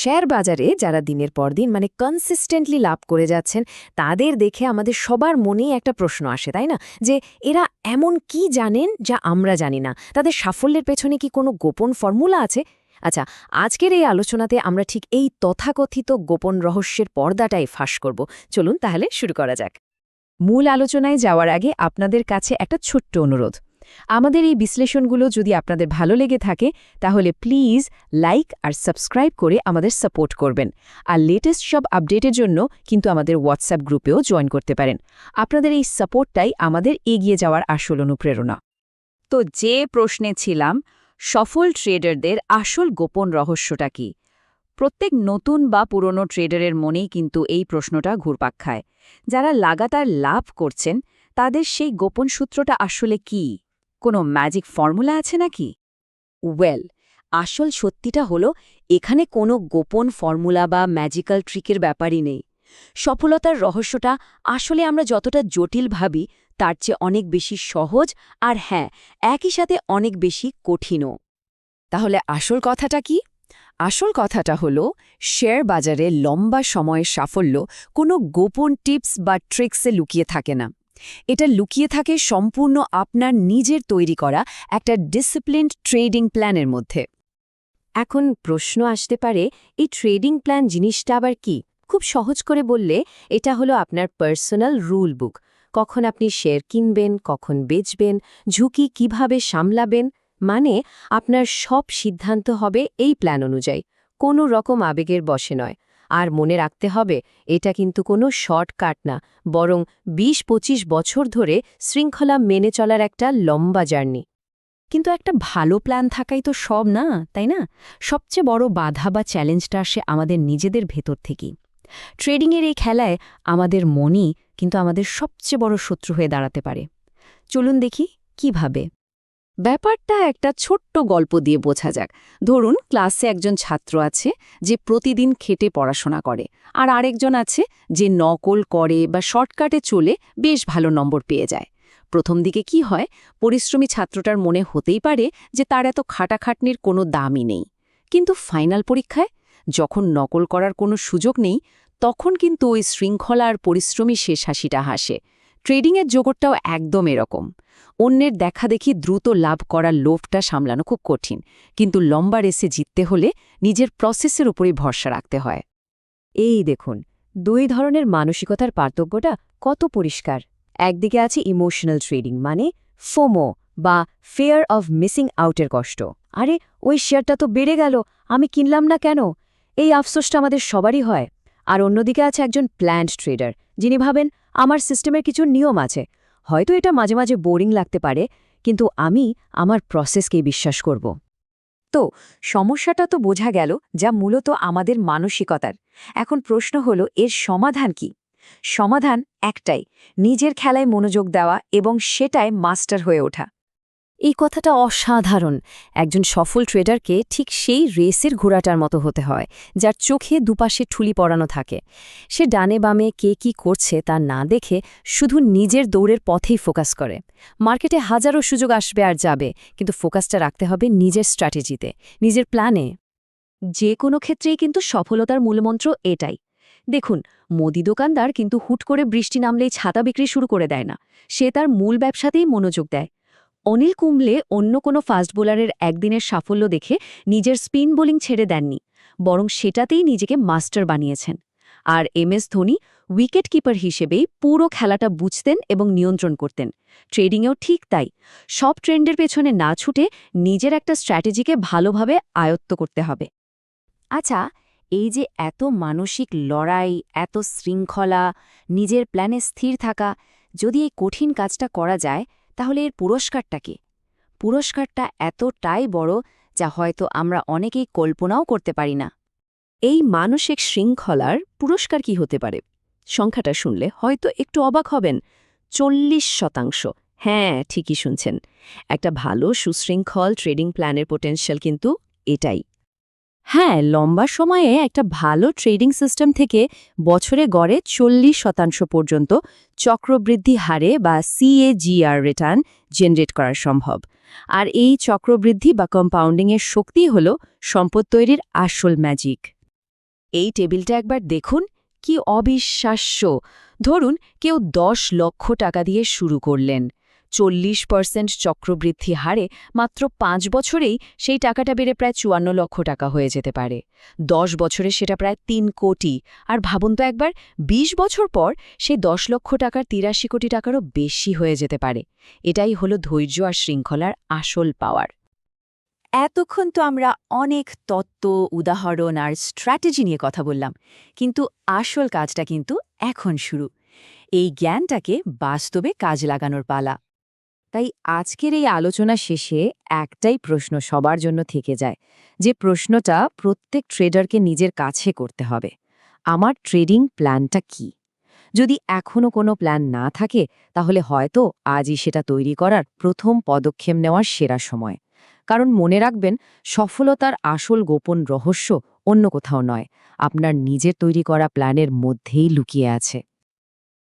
Share বাজারে যারা দিনের পর দিন মানে কনসিস্টেন্টলি লাভ করে যাচ্ছেন, তাদের দেখে আমাদের সবার মনেই একটা প্রশ্ন আসে, তাই না? যে এরা এমন কি জানেন যা আমরা জানি না? তাদের সাফল্যের পেছনে কি কোনো গোপন ফর্মুলা আছে? আচ্ছা আজকের এই আলোচনাতে আমরা ঠিক এই তথাকথিত গোপন রহস্যের পর্দাটাই ফাঁস করব। চলুন তাহলে শুরু করা যাক। মূল আলোচনায় যাওয়ার আগে আপনাদের কাছে একটা ছোট্ট অনুরোধ। আমাদের এই বিশ্লেষণগুলো যদি আপনাদের ভালো লেগে থাকে, তাহলে প্লিজ লাইক আর সাবস্ক্রাইব করে আমাদের সাপোর্ট করবেন। আর লেটেস্ট সব আপডেটের জন্য কিন্তু আমাদের হোয়াটসঅ্যাপ গ্রুপেও জয়েন করতে পারেন। আপনাদের এই সাপোর্টটাই আমাদের এগিয়ে যাওয়ার আসল অনুপ্রেরণা। তো যে প্রশ্নে ছিলাম, সফল ট্রেডারদের আসল গোপন রহস্যটা কি? প্রত্যেক নতুন বা পুরনো ট্রেডারের মনেই কিন্তু এই প্রশ্নটা ঘুরপাক খায়। যারা লাগাতার লাভ করছেন, তাদের সেই গোপন সূত্রটা আসলে কি? কোনো ম্যাজিক ফর্মুলা আছে নাকি? ওয়েল আসল সত্যিটা হলো, এখানে কোনো গোপন ফর্মুলা বা ম্যাজিক্যাল ট্রিকের ব্যাপারই নেই। সফলতার রহস্যটা আসলে আমরা যতটা জটিল ভাবি, তার চেয়ে অনেক বেশি সহজ আর হ্যাঁ একই সাথে অনেক বেশি কঠিনও। তাহলে আসল কথাটা কি? আসল কথাটা হলো শেয়ার বাজারে লম্বা সময়ের সাফল্য কোনো গোপন টিপস বা ট্রিক্সে লুকিয়ে থাকে না। এটা লুকিয়ে থাকে সম্পূর্ণ আপনার নিজের তৈরি করা একটা ডিসিপ্লিনড ট্রেডিং প্ল্যানের মধ্যে। এখন প্রশ্ন আসতে পারে, এই ট্রেডিং প্ল্যান জিনিসটা আবার কি? খুব সহজ করে বললে, এটা হলো আপনার পার্সোনাল রুল বুক কখন আপনি শেয়ার কিনবেন, কখন বেচবেন, ঝুঁকি কীভাবে সামলাবেন মানে আপনার সব সিদ্ধান্ত হবে এই প্ল্যান অনুযায়ী। কোনো রকম আবেগের বসে নয়। আর মনে রাখতে হবে, এটা কিন্তু কোনো শর্টকাট না, বরং ২০ পঁচিশ বছর ধরে শৃঙ্খলা মেনে চলার একটা লম্বা জার্নি। কিন্তু একটা ভালো প্ল্যান থাকাই তো সব না, তাই না? সবচেয়ে বড় বাধা বা চ্যালেঞ্জটা আসে আমাদের নিজেদের ভেতর থেকেই। ট্রেডিংয়ের এই খেলায় আমাদের মনই কিন্তু আমাদের সবচেয়ে বড় শত্রু হয়ে দাঁড়াতে পারে। চলুন দেখি কীভাবে। ব্যাপারটা একটা ছোট্ট গল্প দিয়ে বোঝা যাক। ধরুন, ক্লাসে একজন ছাত্র আছে যে প্রতিদিন খেটে পড়াশোনা করে, আর আরেকজন আছে যে নকল করে বা শর্টকাটে চলে বেশ ভালো নম্বর পেয়ে যায়। প্রথম দিকে কি হয়, পরিশ্রমী ছাত্রটার মনে হতেই পারে যে তার এত খাটাখাটনির কোনো দামই নেই। কিন্তু ফাইনাল পরীক্ষায় যখন নকল করার কোনো সুযোগ নেই, তখন কিন্তু ওই শৃঙ্খলা আর পরিশ্রমী শেষ হাসিটা হাসে। ট্রেডিংয়ের জগৎটাও একদম এরকম। অন্যের দেখা দেখি দ্রুত লাভ করার লোভটা সামলানো খুব কঠিন, কিন্তু লম্বা রেসে জিততে হলে নিজের প্রসেসের উপরই ভরসা রাখতে হয়। এই দেখুন, দুই ধরনের মানসিকতার পার্থক্যটা কত পরিষ্কার। একদিকে আছে ইমোশনাল ট্রেডিং মানে ফোমো বা ফেয়ার অফ মিসিং আউটের কষ্ট। আরে, ওই শেয়ারটা তো বেড়ে গেল, আমি কিনলাম না কেন? এই আফসোসটা আমাদের সবারই হয়। আর অন্যদিকে আছে একজন প্ল্যান্ড ট্রেডার যিনি ভাবেন আমার সিস্টেমের কিছু নিয়ম আছে। হয়তো এটা মাঝে মাঝে বোরিং লাগতে পারে, কিন্তু আমি আমার প্রসেসকেই বিশ্বাস করব। তো, সমস্যাটা তো বোঝা গেল, যা মূলত আমাদের মানসিকতার। এখন প্রশ্ন হলো, এর সমাধান কি? সমাধান একটাই, নিজের খেলায় মনোযোগ দেওয়া এবং সেটায় মাস্টার হয়ে ওঠা। এই কথাটা অসাধারণ। একজন সফল ট্রেডারকে ঠিক সেই রেসের ঘোড়াটার মতো হতে হয়, যার চোখে দুপাশে ঠুলি পড়ানো থাকে। সে ডানে বামে কে কি করছে তা না দেখে শুধু নিজের দৌড়ের পথেই ফোকাস করে। মার্কেটে হাজারো সুযোগ আসবে আর যাবে, কিন্তু ফোকাসটা রাখতে হবে নিজের স্ট্র্যাটেজিতে, নিজের প্ল্যানে। যে কোনো ক্ষেত্রেই কিন্তু সফলতার মূলমন্ত্র এটাই। দেখুন, মোদি দোকানদার কিন্তু হুট করে বৃষ্টি নামলেই ছাতা বিক্রি শুরু করে দেয় না। সে তার মূল ব্যবসাতেই মনোযোগ দেয়। অনিল কুম্বলে অন্য কোনো ফাস্ট বোলারের একদিনের সাফল্য দেখে নিজের স্পিন বোলিং ছেড়ে দেননি, বরং সেটাতেই নিজেকে মাস্টার বানিয়েছেন। আর M S Dhoni wicket keeper হিসেবেই পুরো খেলাটা বুঝতেন এবং নিয়ন্ত্রণ করতেন। ট্রেডিংয়েও ঠিক তাই। সব ট্রেন্ডের পেছনে না ছুটে নিজের একটা স্ট্র্যাটেজিকে ভালোভাবে আয়ত্ত করতে হবে। আচ্ছা এই যে এত মানসিক লড়াই, এত শৃঙ্খলা, নিজের প্ল্যানে স্থির থাকা, যদি এই কঠিন কাজটা করা যায় তাহলে এর পুরস্কারটা কি? পুরস্কারটা এতটাই বড় যা হয়তো আমরা অনেকেই কল্পনাও করতে পারি না। এই মানসিক শৃঙ্খলার পুরস্কার কি হতে পারে? সংখ্যাটা শুনলে হয়তো একটু অবাক হবেন। চল্লিশ শতাংশ। হ্যাঁ ঠিকই শুনছেন। একটা ভালো সুশৃঙ্খল ট্রেডিং প্ল্যানের পোটেনশিয়াল কিন্তু এটাই। হ্যাঁ লম্বা সময়ে একটা ভালো ট্রেডিং সিস্টেম থেকে বছরে গড়ে চল্লিশ শতাংশ পর্যন্ত চক্রবৃদ্ধি হারে বা সিএজিআর রিটার্ন জেনারেট করা সম্ভব। আর এই চক্রবৃদ্ধি বা কম্পাউন্ডিংয়ের শক্তি হল সম্পদ তৈরির আসল ম্যাজিক এই টেবিলটা একবার দেখুন, কি অবিশ্বাস্য। ধরুন, কেউ দশ লক্ষ টাকা দিয়ে শুরু করলেন। চল্লিশ পার্সেন্ট চক্রবৃদ্ধি হারে মাত্র পাঁচ বছরেই সেই টাকাটা বেড়ে প্রায় চুয়ান্ন লক্ষ টাকা হয়ে যেতে পারে। দশ বছরে সেটা প্রায় তিন কোটি। আর ভাবুন তো একবার ২০ বছর পর সেই দশ লক্ষ টাকার তিরাশি কোটি টাকারও বেশি হয়ে যেতে পারে। এটাই হলো ধৈর্য আর শৃঙ্খলার আসল পাওয়ার। এতক্ষণ তো আমরা অনেক তত্ত্ব, উদাহরণ আর স্ট্র্যাটেজি নিয়ে কথা বললাম, কিন্তু আসল কাজটা কিন্তু এখন শুরু। এই জ্ঞানটাকে বাস্তবে কাজ লাগানোর পালা। তাই আজকের এই আলোচনা শেষে একটাই প্রশ্ন সবার জন্য থেকে যায়, যে প্রশ্নটা প্রত্যেক ট্রেডারকে নিজের কাছে করতে হবে। আমার ট্রেডিং প্ল্যানটা কি? যদি এখনও কোনো প্ল্যান না থাকে, তাহলে হয়তো আজই সেটা তৈরি করার প্রথম পদক্ষেপ নেওয়ার সেরা সময়। কারণ মনে রাখবেন, সফলতার আসল গোপন রহস্য অন্য কোথাও নয়, আপনার নিজের তৈরি করা প্ল্যানের মধ্যেই লুকিয়ে আছে।